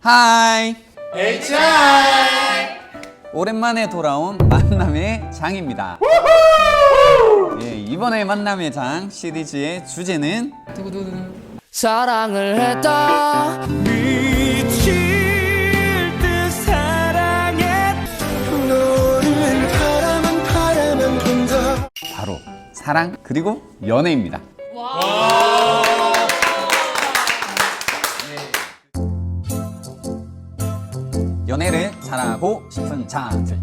하이. HI 오랜만에 돌아온 만남의 장입니다. 예, 이번에 만남의 장 시리즈의 주제는? 사랑을 했다. 미칠 듯 사랑해. 너를 바라만 바라만 본다. 바로 사랑 그리고 연애입니다. 네. 연애를 잘하고 싶은 자들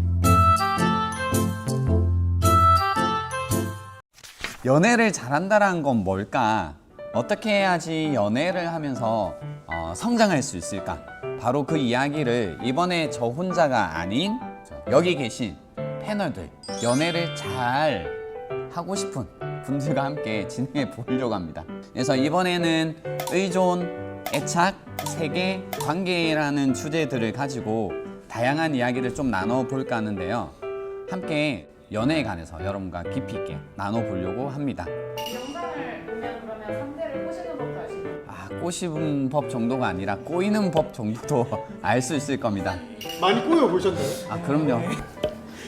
연애를 잘한다는 건 뭘까? 어떻게 해야지 연애를 하면서 어, 성장할 수 있을까? 바로 그 이야기를 이번에 저 혼자가 아닌 저 여기 계신 패널들 연애를 잘 하고 싶은 분들과 함께 진행해 보려고 합니다. 그래서 이번에는 의존, 애착, 세계, 관계라는 주제들을 가지고 다양한 이야기를 좀 나눠 볼까 하는데요. 함께 연애에 관해서 여러분과 깊이 있게 나눠 보려고 합니다. 이 영상을 보면 그러면 상대를 꼬시는 법도 알 수 있나요? 아, 꼬시는 법 정도가 아니라 꼬이는 법 정도도 알 수 있을 겁니다. 많이 꼬여 보셨나요? 아, 그럼요.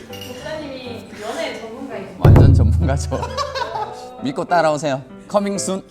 목사님이 연애 전문가이신 완전 전문가죠. 믿고 따라오세요. 커밍 순.